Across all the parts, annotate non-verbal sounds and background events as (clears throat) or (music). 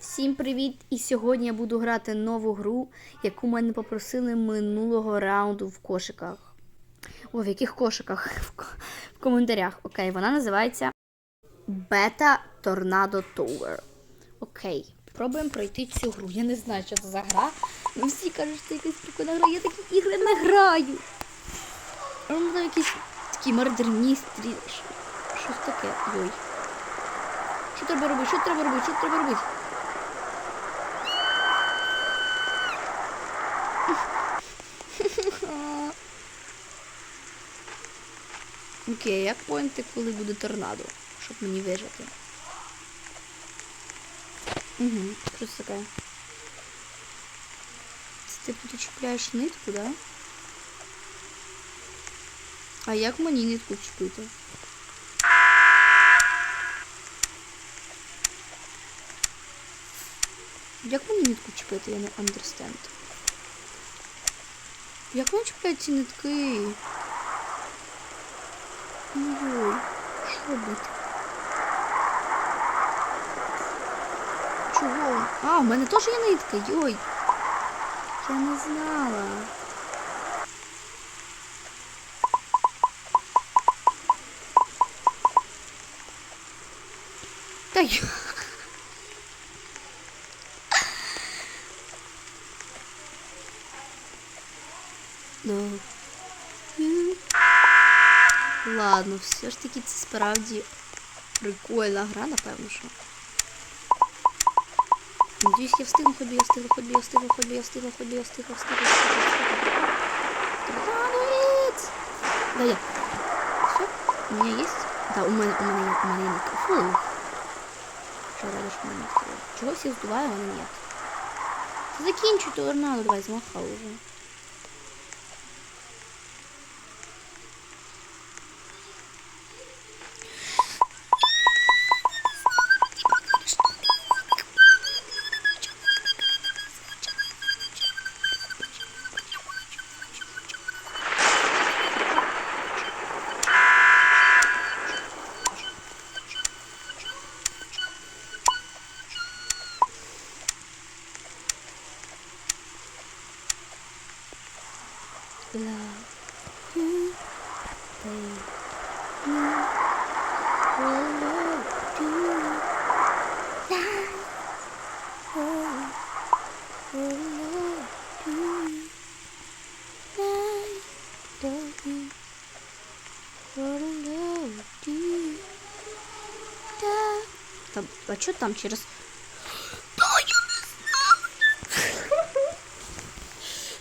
Всім привіт! І сьогодні я буду грати нову гру, яку мене попросили минулого раунду в кошиках. О, в яких кошиках? (laughs) В, ко- в коментарях. Окей, вона називається Beta Tornado Tower. Окей, пробуємо пройти цю гру. Я не знаю, що це за гра. Ну всі кажуть, що це якась прикольна гра. Я такі ігри не граю. А ну, якісь такі мардерністрі. Щось таке. Йой. Що треба робити? Що треба робити? Що треба робити? Окей, як поняти, коли буде торнадо, щоб мені вижити? Угу, це таке? Це типу ти чіпляєш нитку, да? А як мені нитку чіпити? Як мені нитку чіпити, я не understand. Як вони чіпляють ці нитки? Ой, що робити? Чого? А, у мене теж є нитка, йой. Я не знала. Та й... Ну. М. Ладно, все ж таки це справді прикольна гра, напевно, що. Надіюсь, я встигну, хоч я встигла, хоч я встигла, хоч я встигла, хоч я встигла, встигла, встигла. Да, я. Все? У меня есть? Да, у мене, у мене є, у мене є мікрофон. Що радиш у мене мікрофон? Чого всіх здуває, а мене нет? Закінчуй торнадо, давай, змахав уже. Там, а что там через... Да, я не знаю.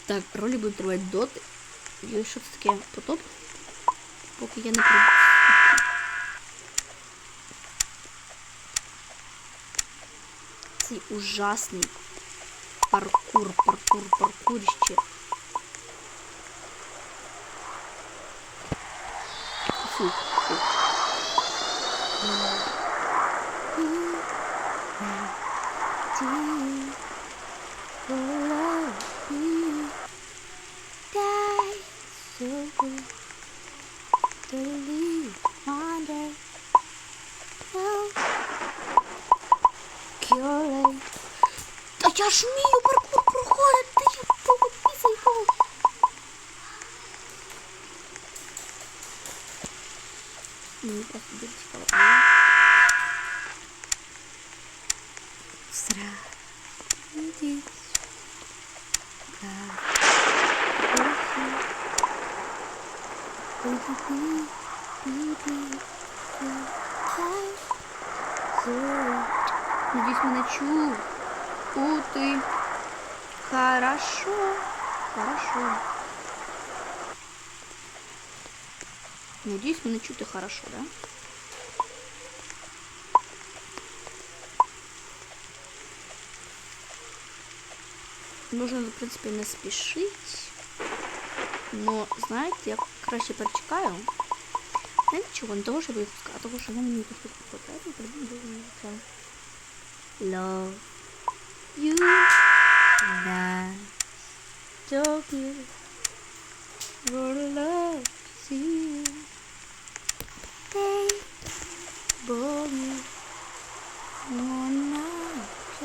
Так, ролі будуть тривати доти. І що це таке? Потоп? Поки я не прийду. Цей ужасний паркур, паркур, паркурище. Фу, Чув. У ти. Хорошо. Хорошо. Надеюсь, мы мене чути хорошо, да? Нужно, в принципі, не спішити. Но, знаєте, я краще перечекаю. Знаєте чого? Не того, що випуска, а того, що я мені тут потрібно, придумаю love you and I don't love to you. They bore you more now, I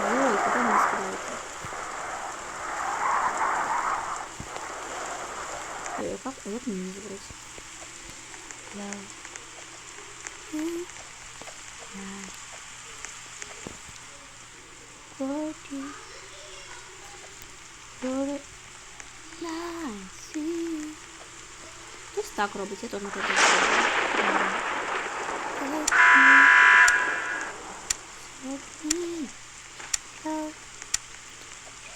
Ой, куда мне? Как? Вот мне не забрать. Love. You, love. Forty, forty, nine, see. Хтось так робить, я теж не так роблю.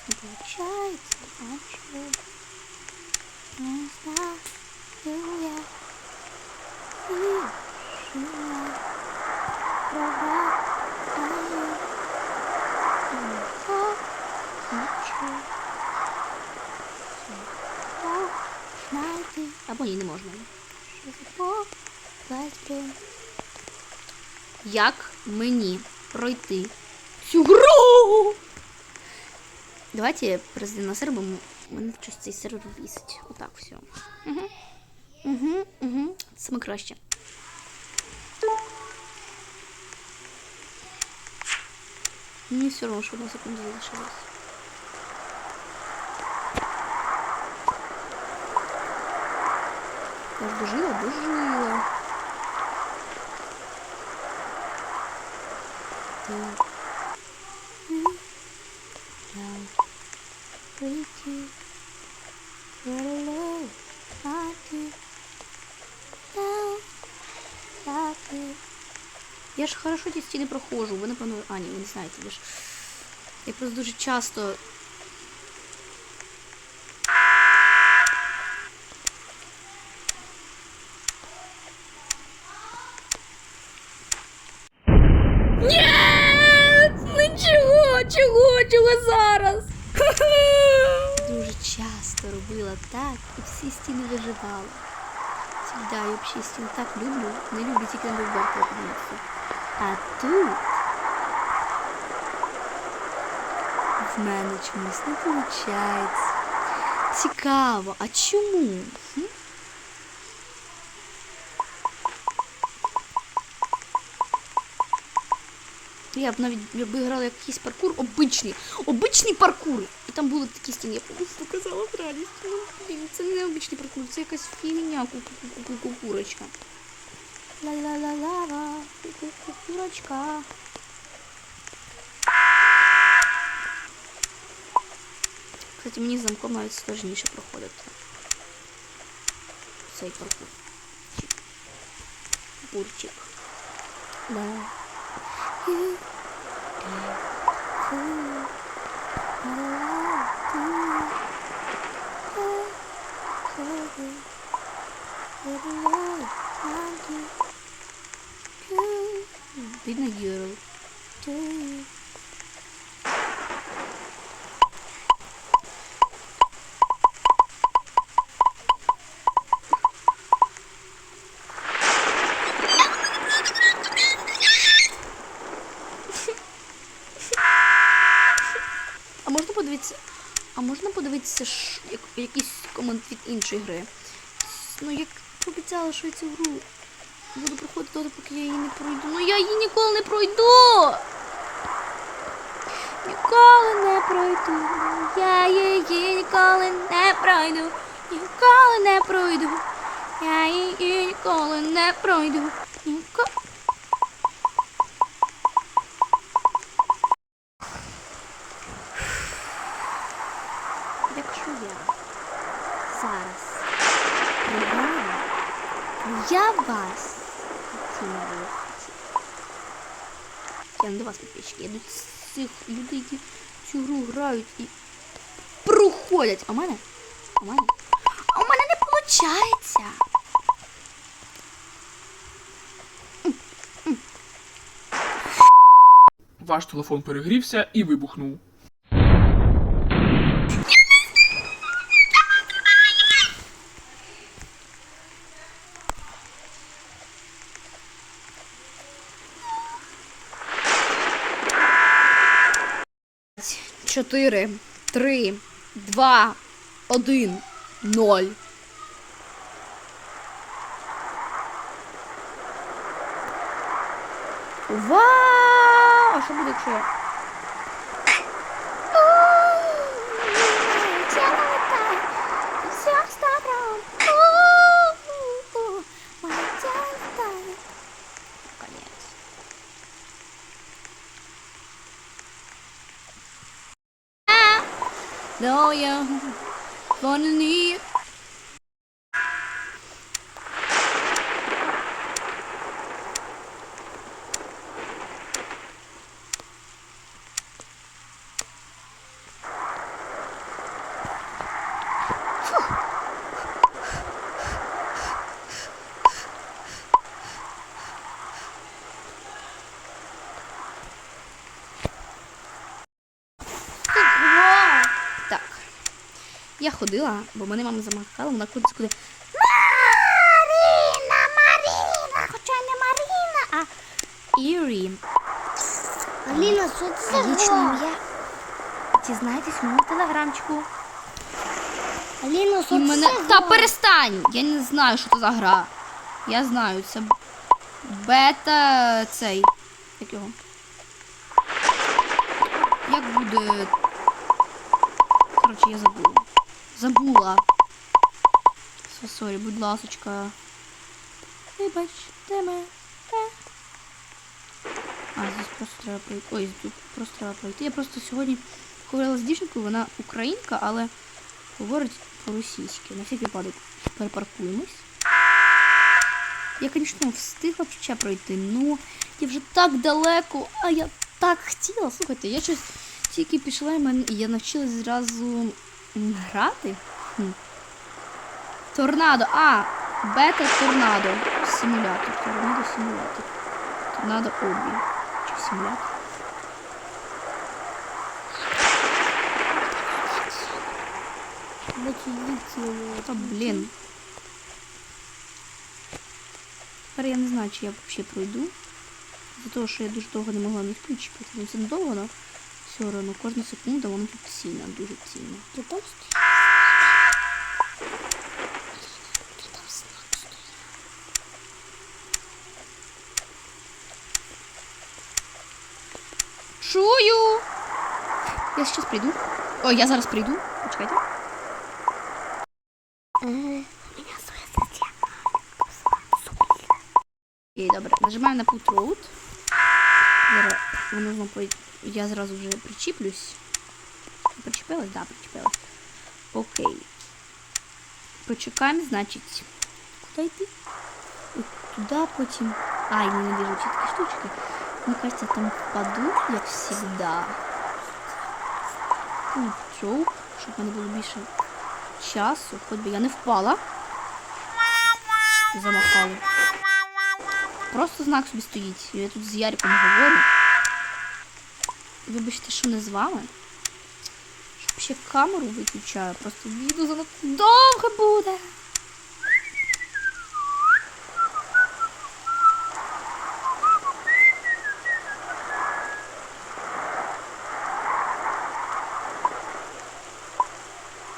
Не получается, а чё? Не знаю, я и жила, права, а я не хочу. Знайти. Або ні, не можна. Як мені пройти цю гру? Давайте я на сервер, бо мене щось цей сервер бісить. Отак все. Угу. Угу, угу. Саме краще. Мені все одно, що одна секунда залишилась. Я ж дожила, дожила. Так. Pretty. What love it. Я ж хорошо ті стіни проходжу, ви напевно. А, ні, ви не знаєте, ви ж. Я просто дуже часто. так, і всі стіни виживали. Всегда я взагалі стіни так люблю. Не люблю тільки на вверх подивитися. А тут в мене чомусь не виходить. Цікаво, а чому? Я б навіть якби грала якийсь паркур, обичний, обичний паркур. І там були такі стіни, я б показала в радість. Ну, блін, це не обичний паркур, це якась фігня, кукурочка. Ла-ла-ла-ла-ла, кукурочка. Кстати, мені з замком навіть сложніше проходити. Цей паркур. Чик. Бурчик. Да. You Бідна Герл. А можна подивитися. А подивитися ш... як... якийсь комент від іншої гри? Ну, як пообіцяла, що я цю гру буду проходити доти, поки я її не пройду. Ну я її ніколи не пройду. Ніколи не пройду. Я її ніколи не пройду. Ніколи не пройду. Я її ніколи не пройду. Ніколи. Якщо я зараз програю, то я вас оцінюю. Я підписчики, я до цих людей, які цю гру грають і проходять. А в мене? А в мене? А у мене не виходить. Ваш телефон перегрівся і вибухнув. Чотири, три, два, один, ноль. Вау! А що буде, якщо я? Då wanna ny? Ходила, бо мене мама замахала, вона кудись куди. Маріна, Маріна! Хоча не Маріна, а Ірі. Аліна, що це Лічне ім'я. Дізнайтесь в моєму телеграмчику. Аліна, що І це мене. Та перестань! Я не знаю, що це за гра. Я знаю, це бета цей. Як його? Як буде. Коротше, я забула. Забула. Sorry, будь ласочка. Вибачте мене. А, здесь просто треба пройти. Ой, тут просто треба пройти. Я просто сьогодні говорила з дівчинкою, вона українка, але говорить по-російськи. На всякий випадок перепаркуємось. Я, звісно, встигла б ще пройти, ну я вже так далеко, а я так хотіла. Слухайте, я щось тільки пішла і я навчилась зразу грати. Хм. Торнадо. А, бета торнадо. Симулятор. Торнадо симулятор. Торнадо обі. Чи симулятор? Та блін. Тепер я не знаю, чи я взагалі пройду. За того, що я дуже довго не могла не включити. Це не довго, але все одно кожна секунда вона тут цінна, дуже цінна. Ти там стоїш? Ти там знак стоїть. Чую! Я зараз прийду. Ой, я зараз прийду. Почекайте. Е, У мене своя стаття. Окей, добре. Нажимаю на Put Road. Зараз воно знову поїде. Я зразу вже причіплюсь. Причепилась? Да, причепилась. Окей. Почекаємо, значить. Куди йти? Туди потім. Ай, ненавижу ці такі штучки. Мені кажется, там впаду, як завжди. Путь щоб мене було більше часу. Хоч би я не впала. Замахали. Просто знак собі стоїть. Я тут з Яриком говорю. Вибачте, що не з вами. Щоб ще камеру виключаю. Просто відео занадто довго буде.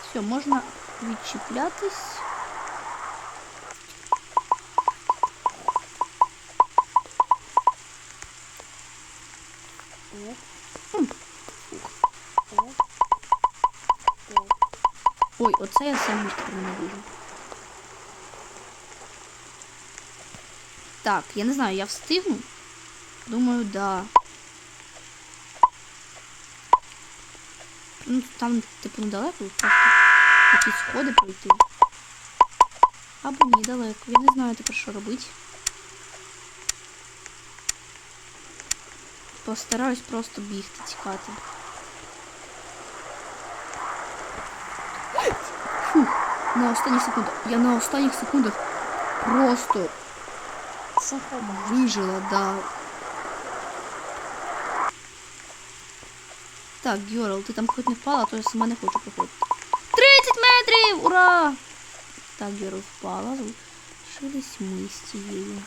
Все, можна відчіплятись. Ой, я сам ненавижу. Так, я не знаю, я встигну? Думаю, да. Ну, там, типу, недалеко, просто якісь сходи пройти. Або ні, далеко. Я не знаю тепер, що робити. Постараюсь просто бігти, тікати. на останніх секундах. Я на останніх секундах просто вижила, да. Так, Герл, ти там хоч не впала, а то я сама не хочу проходити. 30 метрів! Ура! Так, Герл впала. Залишились ми з цією.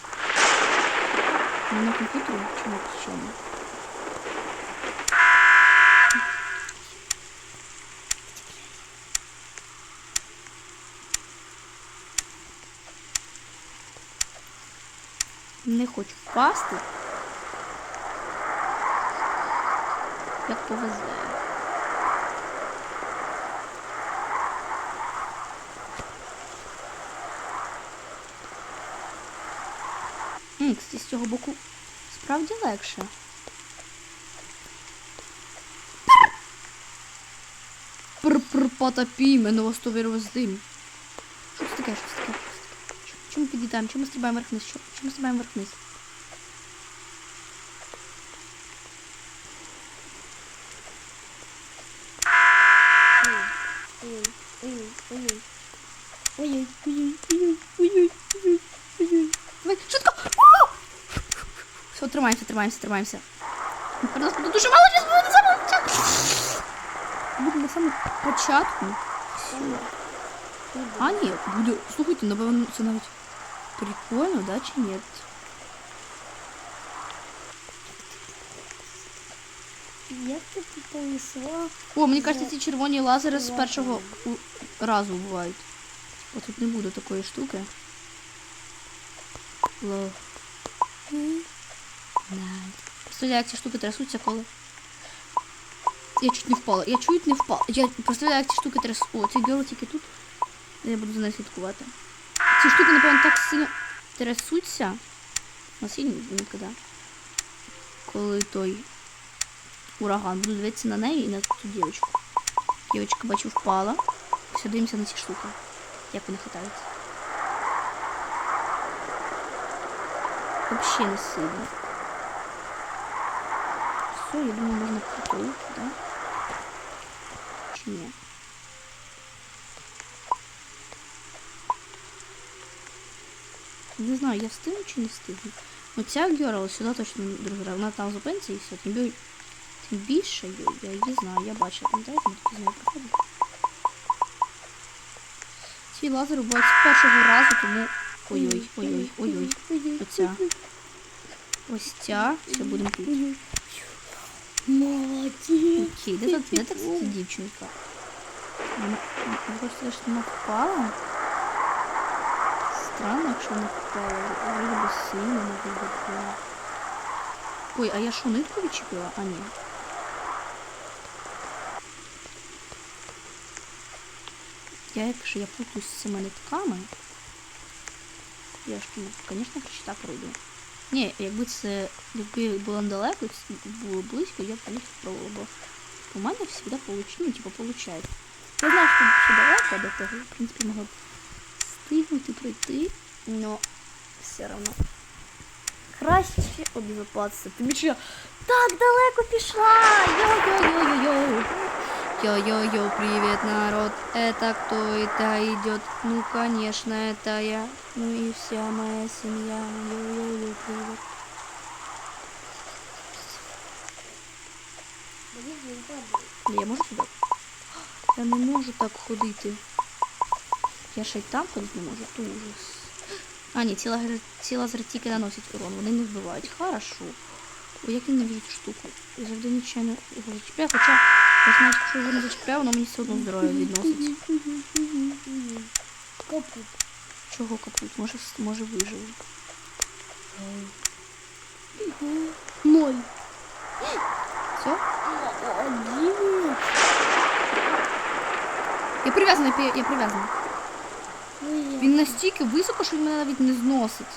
Ну, на комп'ютері чи на чому? Хочу впасти. Як повезе. Кстати, з цього боку справді легше. Пр-пр. Потопі, мене вас то вирвоздим. Що це таке? Що таке? Що це таке? Чому- підлітаємо? Чому стрибаємо вверх-вниз? Чому- стрибаємо вверх-вниз? Давай, швидко! О! Все, тримаємося, тримаємося, тримаємося. Буде дуже мало часу, буде початку. Буде на самому початку. А, ні, буде. Слухайте, напевно, це навіть прикольно, да, чи ні? Як ти тут? О, мені кажеться, ці червоні лазери з першого разу бувають. От тут не буде такої штуки. Лов. Представляю, як ці штуки трясуться, коли. Я чуть не впала. Я чуть не впала. Я представляю, як ці штуки трясуться. О, цей герл тільки тут. Я буду за нею слідкувати. Ці штуки, напевно, так сильно трясуться. На сильно ніколи. Коли той ураган. Буду дивитися на неї і на ту дівчинку. Дівчинка, бачу, впала. Все дивимося на ці штуки. Як вони хитаються. Вообще не сильно. Все, я думаю, можна притулити, да? Чи ні? Не знаю, я встигну чи не встигну. Ну ця герл сюди точно не другий. Вона там зупиниться і все. Тим, бі- тим більше я, її знаю, я бачила, пам'ятаєте, ми тут з нею проходили. Ці лазери бувають з першого разу, тому. Ой-ой, ой-ой, ой-ой. Оця. Ось ця. Все, будемо тут. Молодець. Окей, де тут, де тут ця дівчинка? Що вона впала? Странно, якщо вона впала. Вроді би сильно не випала. Ой, а я що, нитку відчепила? А ні. Я, якщо я путаюсь з цими нитками, я ж, звісно, так пройду. Ні, якби це якби було недалеко, було близько, я б не спробувала, бо у мене завжди получ... ну, типу, получається. Я знаю, що ще далеко до того, в принципі, могла б встигнути пройти, но все одно. Краще обезопаситися. Тобі що так далеко пішла! Йо-йо-йо-йо-йо! Йо-йо-йо, привет, народ! Это кто это идет? Ну, конечно, это я. Ну и вся моя семья. Йо-йо-йо, привет. Я можу сюди? Я не можу так ходити. Я ще й там ходити не можу, то ужас. А, ні, ці лазери, ці лазери тільки наносять урон, вони не вбивають. Хорошо. Ой, як я ненавижу цю штуку. Я завжди нічого не його зачіпляю, хоча знаю, що якщо його не зачіпляю, воно мені все одно здоров'я відносить. Капут. Чого капут? Може, може виживу. Ноль. Все? Один. Я прив'язана, я прив'язана. Він настільки високо, що він мене навіть не зносить.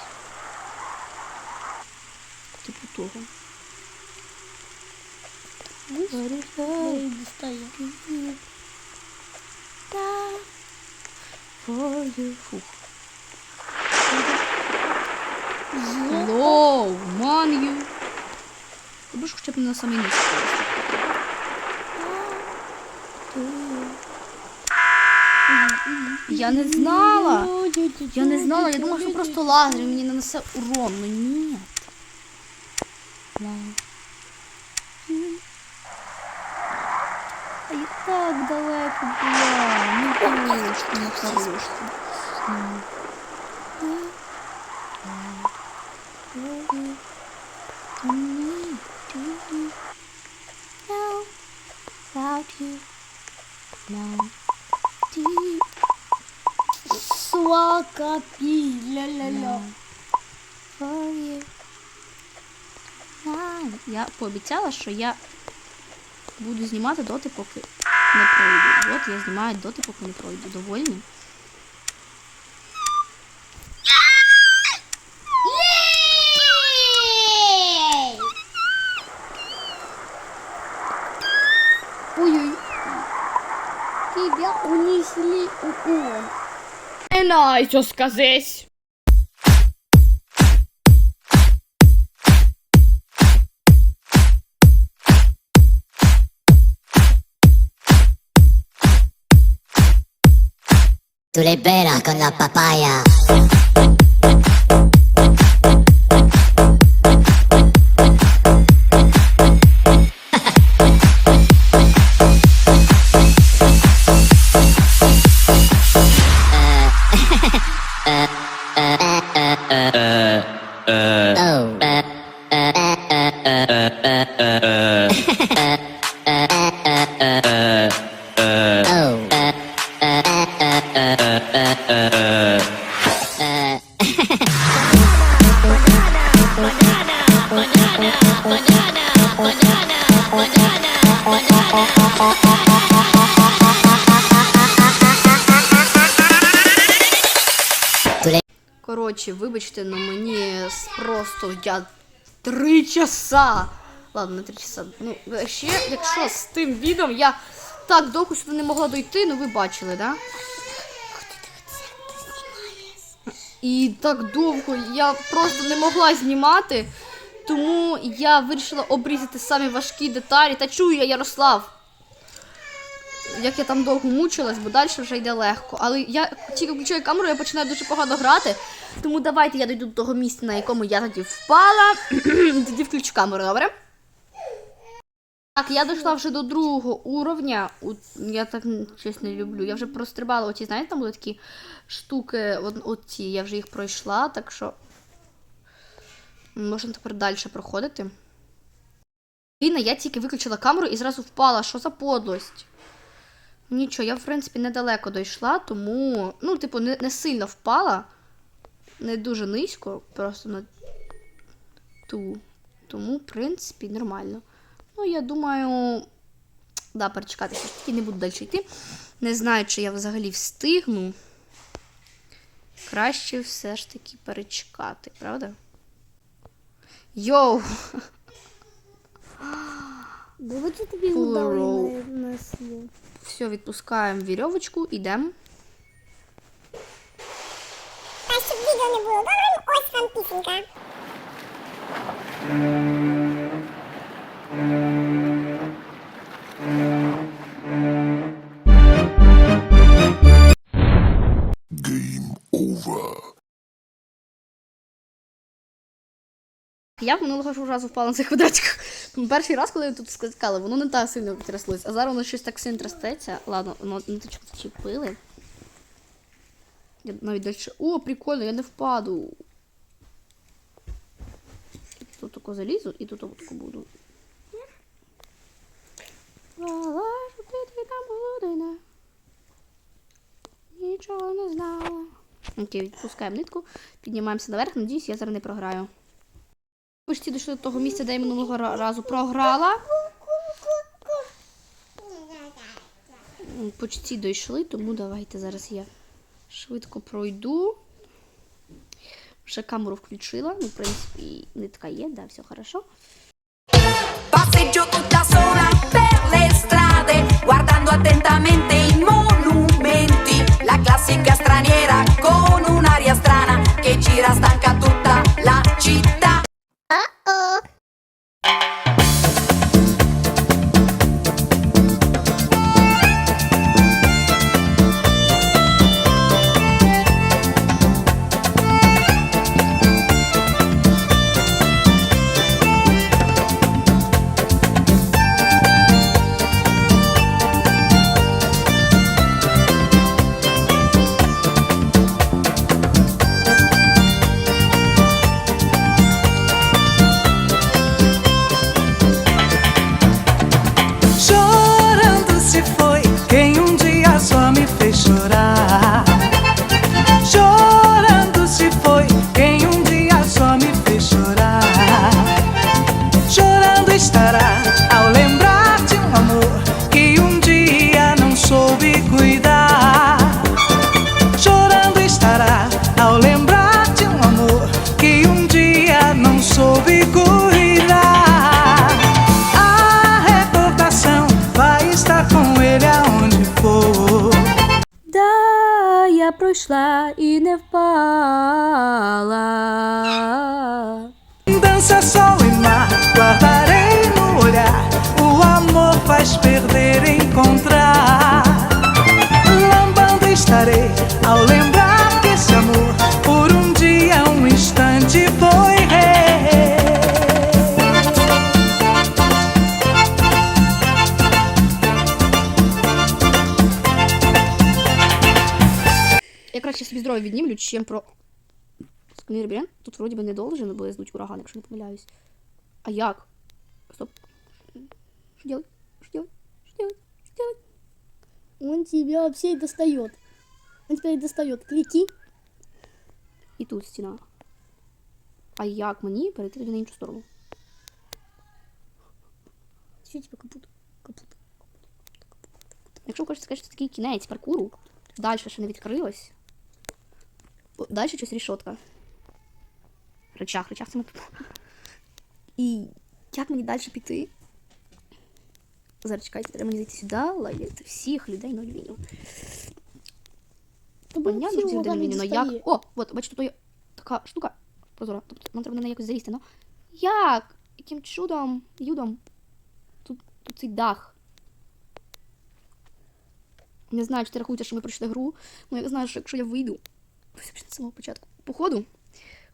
Типу того. Достає. Фух. Лоу, маню. Тобі ж хоча б на самий низ. Я не знала. Я не знала, я думала, що просто лазер мені нанесе урон. Ну ні. А я так далеко була. Ну хорошка, ну хорошка. Свакапі. Ля-ля-ля. Я пообіцяла, що я буду знімати доти, поки не пройду. Вот я снимаю доти пока не пройду. Довольны? Ой-ой. Тебя унесли у Не, на, еще сказать. Tu le con la papaya. Коротше, вибачте, но мені просто я три часа. Ладно, три часа. Ну, ще, якщо з тим відео я так довго сюди не могла дойти, ну ви бачили, да? І так довго я просто не могла знімати, тому я вирішила обрізати самі важкі деталі. Та чую я, Ярослав. Як я там довго мучилась, бо далі вже йде легко. Але я тільки включаю камеру, я починаю дуже погано грати. Тому давайте я дойду до того місця, на якому я тоді впала. (clears throat) тоді включу камеру, добре? Так, я дійшла вже до другого уровня. Я так щось не люблю. Я вже прострибала оті, знаєте, там були такі штуки, оці, я вже їх пройшла, так що можна тепер далі проходити. Ліна, я тільки виключила камеру і зразу впала. Що за подлость? Нічого, я, в принципі, недалеко дійшла, тому, ну, типу, не, не сильно впала. Не дуже низько, просто на ту. Тому, в принципі, нормально. Ну, я думаю, да, перечекати все ж таки не буду далі йти. Не знаю, чи я взагалі встигну. Краще все ж таки перечекати, правда? Йоу! Давайте тобі на нас є. Все, відпускаємо вірьовочку, ідемо. А щоб відео не було довгим, ось вам пісенька. Я минулого разу впала на цих квадратиках. Перший раз, коли я тут скакала, воно не так сильно тряслось. А зараз воно щось так сильно трясеться. Ладно, воно не точно зачепили. Я навіть далі. О, прикольно, я не впаду. Тут тако залізу і тут тако буду. Нічого не знала. Окей, відпускаємо нитку, піднімаємося наверх. Надіюсь, я зараз не програю. Почти дійшли до того місця, де я минулого разу програла. Почти дійшли, тому давайте зараз я швидко пройду. Вже камеру включила. Ну, в принципі, нитка є, да, все хорошо. Passeggio tutta sola per le strade, guardando attentamente i monumenti. La classica straniera con un'aria strana che gira stanca tutta la città. Dança, sol e mar, guardarei no olhar. O amor faz perder, encontrar. Lambando estarei ao lembrar que esse amor, por um dia, um instante, foi rei. Я краще собі здоров'я віднімлю, чим про. Скальний лабіринт тут вроді би не должен близнуть ураган, якщо не помиляюсь. А як? Стоп. Що делать? Що делать? Що делать? Що делать? Он тебя вообще и достает. Он тебя и достает. Клики. І тут стіна. А як мені перейти тоді на іншу сторону? Все тебе капут. Капут. Якщо хочете сказати, що це такий кінець паркуру, далі ще не відкрилось. Далі щось рішотка. Речах, речах це ми тут. І як мені далі піти? Зараз чекайте, треба мені зайти сюди, ловити всіх людей на львіню. Тобой Понятно, що людей на ураганы але як? О, от, бачите, тут є така штука прозора. Тобто нам треба на неї якось залізти, ну. Як? Яким чудом, юдом? Тут, тут цей дах. Не знаю, чи ти рахуєте, що ми пройшли гру. Ну, я знаю, що якщо я вийду. Почне з самого початку. Походу,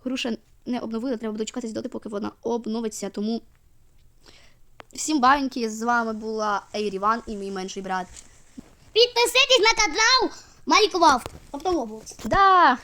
гру ще не обновили, треба буде дочекатись доти, поки вона обновиться. Тому всім баньки, з вами була Ейріван і мій менший брат. Підписуйтесь на канал Майкрофт. Автобус. Да!